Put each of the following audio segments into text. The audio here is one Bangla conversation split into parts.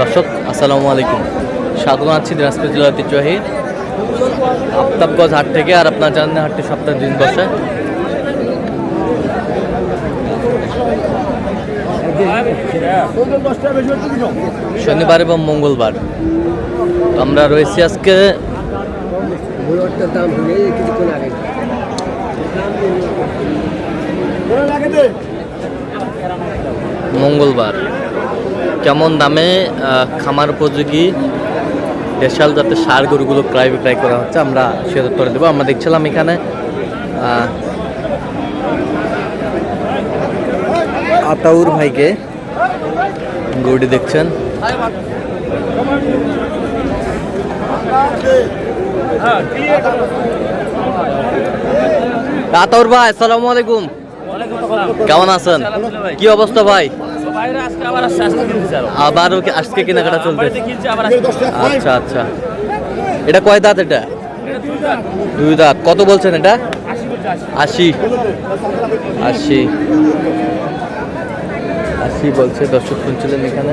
দর্শক, আসসালামু আলাইকুম। স্বাগত আছি দিনাজপুর জেলার ঐতিহ্যবাহী আফতাবগঞ্জ হাট থেকে আর আপনার জানেন হাটটি সপ্তাহে দিন বসে। শনিবার এবং মঙ্গলবার। তো আমরা রয়েছি আজকে মঙ্গলবার। কেমন দামে খামার উপযোগী দেশাল জাতের সার গরুগুলো ক্রয় বিক্রয় করা হচ্ছে আমরা সে উত্তর দেবো আমরা দেখছিলাম এখানে আতাউর ভাইকে গরুটি দেখছেন। আতাউর ভাই আসসালামু আলাইকুম। কেমন আছেন? কি অবস্থা ভাই? আবারও কি আজকে কেনাকাটা চলবে আচ্ছা আচ্ছা। এটা কয় দাঁত এটা? দুই দাঁত। কত বলছেন এটা? আশি। আশি। আশি বলছে দর্শক শুনছিলেন এখানে।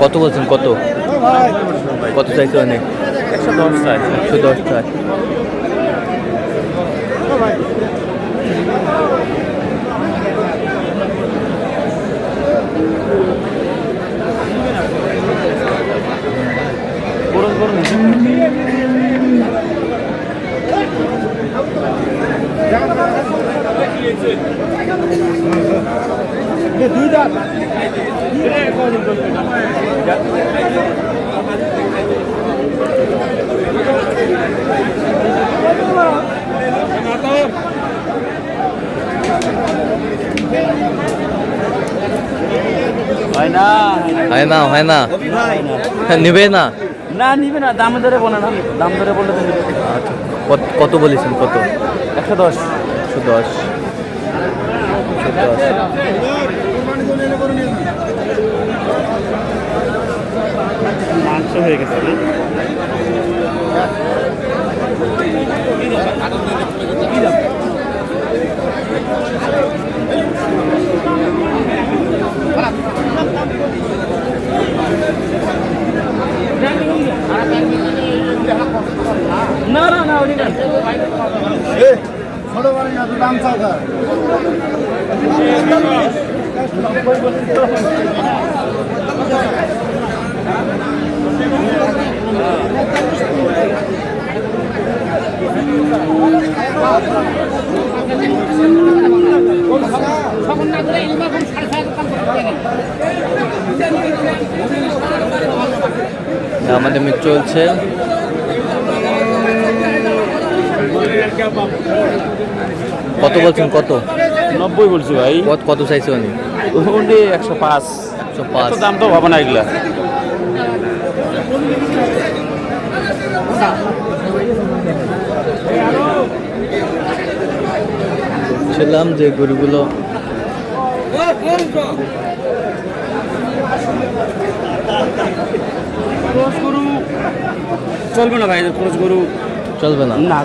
কত বলছেন? কত? কত চাইছে অনেক? একশো দশ চাই একশো দশ চাই। হয় না? হয় নিবে না? না নিবে না দাম ধরে বলে না। দাম ধরে বললে তো নিবে। কত- কত বলেছেন কত? একশো দশ। একশো দশ। একশো দশ। মাংস হয়ে গেছে না না না উনি না। আমাদের মিট চলছে। কত বলছেন? কত? নব্বই বলছি ভাই। কত কত চাইছে উনি? উনি একশো পাঁচ। একশো পাঁচ। দাম তো হবে না এগুলা। ছিলাম যে গরুগুলো চলবে না ভাই ক্রস গরু। চলবে না? না।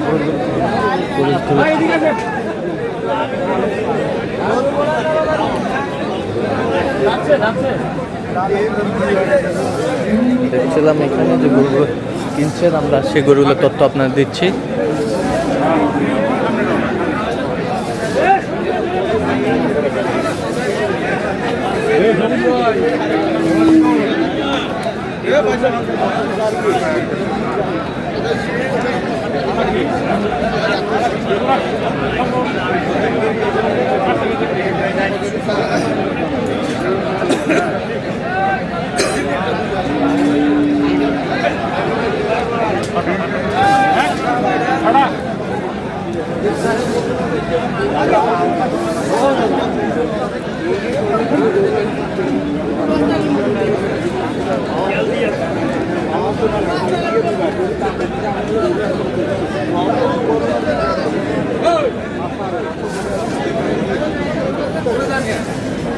দেখছিলাম এখানে যে গরুগুলো কিনছেন আমরা সে গরুগুলোর তথ্য আপনাদের দিচ্ছি।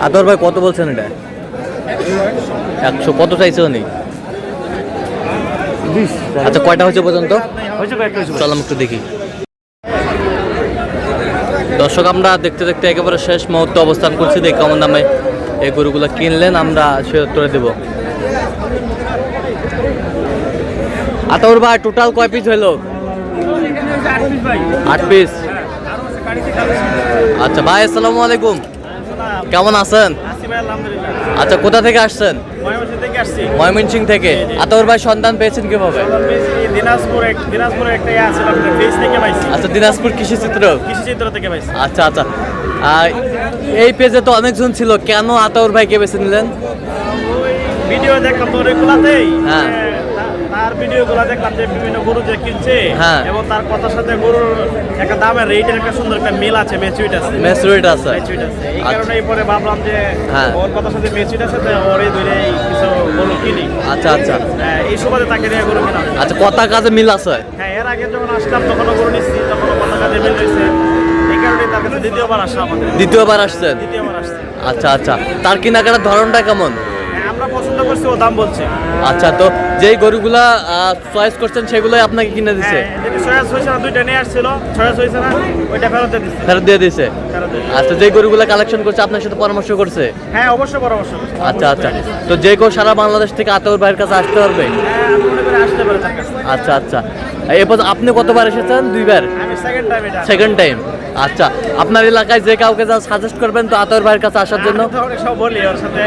আদর ভাই কত বলছেন এটা? একশো কত চাইছে উনি? আচ্ছা কয়টা হয়েছে পর্যন্ত? চলাম একটু দেখি। দর্শক আমরা দেখতে দেখতে একেবারে শেষ মুহূর্তে অবস্থান করছি। দেখি কেমন দামে এই গরুগুলো কিনলেন, আমরা সে উত্তরে দেব। আতর ভাই টোটাল কয় পিস হইল? আট পিস আচ্ছা ভাই, আসসালামু আলাইকুম। কেমন আছেন? আচ্ছা কোথা থেকে আসছেন? ময়মনসিং থেকে। আতর ভাই, সন্ধান পেয়েছেন কীভাবে? আচ্ছা দিনাজপুর কৃষি চিত্র কৃষি চিত্র থেকে আচ্ছা আচ্ছা। আর এই পেজে তো অনেকজন ছিল। কেন আতাউর ভাইকে বেছে নিলেন? ভিডিও দেখলাম তো ওইগুলাতেই হ্যাঁ। তার ভিডিও গুলা দেখলাম যে বিভিন্ন গরু যে কিনছে হ্যাঁ। এবং তার কথার সাথে গরুর একটা দামের রেটের একটা সুন্দর একটা মিল আছে মেচুইট আছে। মেসুরিট আছে। মেচুইট আছে। এই আচ্ছা। কারণেই পরে ভাবলাম যে হ্যাঁ। ওর কথার সাথে মেচুইট আছে তো ওরই ধরে কিছু গরু কিনি। আচ্ছা আচ্ছা। হ্যাঁ, এই সুবাদে তাকে নিয়ে গরু কিনা আচ্ছা কথা কাজে মিল আছে। হ্যাঁ এর আগে যখন আসলাম তখনও গরু নিচ্ছি তখনও কথা কাজে মিল রয়েছে এই কারণেই তার কাছে দ্বিতীয়বার আসা আমাদের। দ্বিতীয়বার আসছেন? দ্বিতীয়বার আসছে। আচ্ছা আচ্ছা। তার কেনাকাটার ধরনটা কেমন? হ্যাঁ, আমরা পছন্দ করছি ও দাম বলছে। আচ্ছা তো যেই গরুগুলা চয়েস করছেন সেগুলোই আপনাকে কিনে দিছে? হ্যাঁ হয়েছে না দুইটা নিয়ে আসছিল। সয়াস হয়েছে না ওইটা ফেরত দিয়ে দিচ্ছে দিছে? ফেরত দিয়ে দিছে। আচ্ছা যেই গরুগুলা কালেকশন করছে আপনার সাথে পরামর্শ করছে? হ্যাঁ অবশ্যই পরামর্শ করছি। আচ্ছা আচ্ছা। তো যে কেউ সারা বাংলাদেশ থেকে আতর ভাইয়ের কাছে আসতে পারবে? আসতে পারে আচ্ছা আচ্ছা। এরপর আপনি কতবার এসেছেন? দুইবার? সেকেন্ড টাইম আচ্ছা আপনার এলাকায় যে কাউকে যা সাজেস্ট করবেন তো আতর ভাইয়ের কাছে আসার জন্য? ওকে সব বলি ওর সাথে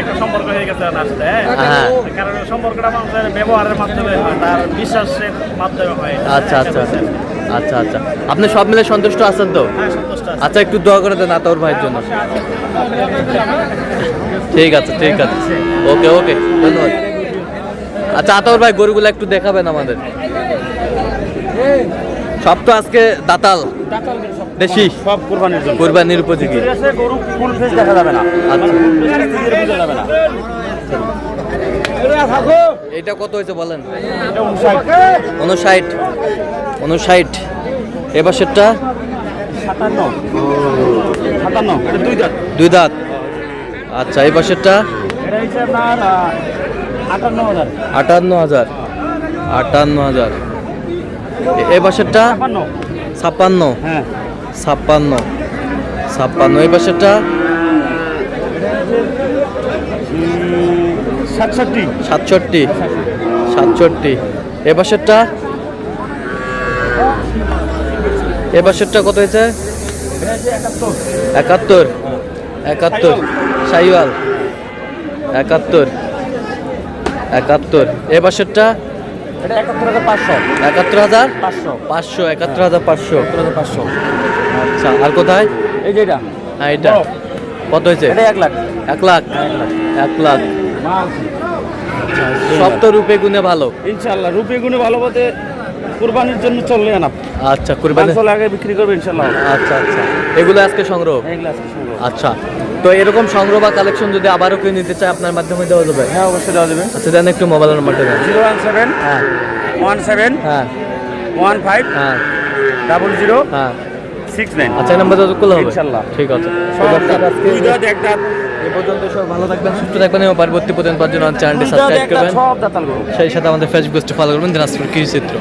একটা সম্পর্ক হয়ে গেছে ওনার সাথে হ্যাঁ। হ্যাঁ কারণ সম্পর্কটা মানুষের ব্যবহারের মাধ্যমে হয় তার বিশ্বাসের মাধ্যমে হয়। আচ্ছা আচ্ছা। আচ্ছা আচ্ছা। আপনি সব মিলে সন্তুষ্ট আছেন তো? হ্যাঁ সন্তুষ্ট আছে। আচ্ছা একটু দোয়া করে দেন আতর ভাইয়ের জন্য। ঠিক আছে ঠিক আছে। ওকে ওকে ধন্যবাদ। আচ্ছা আতর ভাই গরুগুলো একটু দেখাবেন আমাদের। সব তো আজকে দাতাল। দেশি। সব কোরবানির জন্য। কোরবানির উপযোগী। গরু ফুল ফেস দেখা যাবে না। আচ্ছা। যাবে না। এটা কত হয়েছে বলেন? এটা উনষাট। উনষাট। এবার সেটা সাতান্ন। সাতান্ন। এটা দুই দাঁত। দুই দাঁত। আচ্ছা এই পাশেরটা? আটান্ন হাজার। আটান্ন হাজার। আটান্ন হাজার। এই ছাপান্ন ছাপ্পান্ন। হ্যাঁ। ছাপ্পান্ন। ছাপ্পান্ন। এই পাশেরটা? সাতষট্টি। সাতষট্টি। সাতষট্টি। এ পাশেরটা? এ কত হয়েছে? একাত্তর। একাত্তর। সাইওয়াল। একাত্তর। একাত্তর। এ এটা একাত্তর হাজার পাঁচশো। একাত্তর হাজার? পাঁচশো। পাঁচশো একাত্তর হাজার পাঁচশো। একাত্তর হাজার পাঁচশো। আচ্ছা আর কোথায়? এই যে এটা। হ্যাঁ এটা। কত হয়েছে? এটা এক লাখ। এক লাখ? এক লাখ। সব তো রূপে গুণে ভালো। ইনশাল্লাহ রুপে গুণে ভালো বলতে কুরবানির জন্য চললে না আচ্ছা কুরবানি পাঁচশো আগে বিক্রি করবে ইনশাল্লাহ আচ্ছা আচ্ছা। এগুলো আজকে সংগ্রহ? এইগুলো আজকে সংগ্রহ। আচ্ছা। তো এরকম সংগ্রহ বা কালেকশন যদি আবারও কেউ নিতে চায় আপনার মাধ্যমে দেওয়া যাবে? হ্যাঁ অবশ্যই দেওয়া যাবে। আচ্ছা দেন একটু মোবাইল নাম্বারটা দেন। জিরো ওয়ান সেভেন হ্যাঁ। ওয়ান সেভেন হ্যাঁ। ওয়ান ফাইভ হ্যাঁ। ডাবল জিরো হ্যাঁ। Six nine. আচ্ছা নাম্বার যত করলে হবে? ইনশাল্লাহ। ঠিক আছে। সব তো দর্শক, আজকে দুই দাঁত এক দাঁত। এই পর্যন্ত সব ভালো থাকবেন সুস্থ থাকবেন এবং পরবর্তী পর্যন্ত চ্যানেলটি সাবস্ক্রাইব করবেন। সেই সাথে আমাদের ফেসবুক পেজটি ফলো করবেন দিনাজপুর কৃষি চিত্র।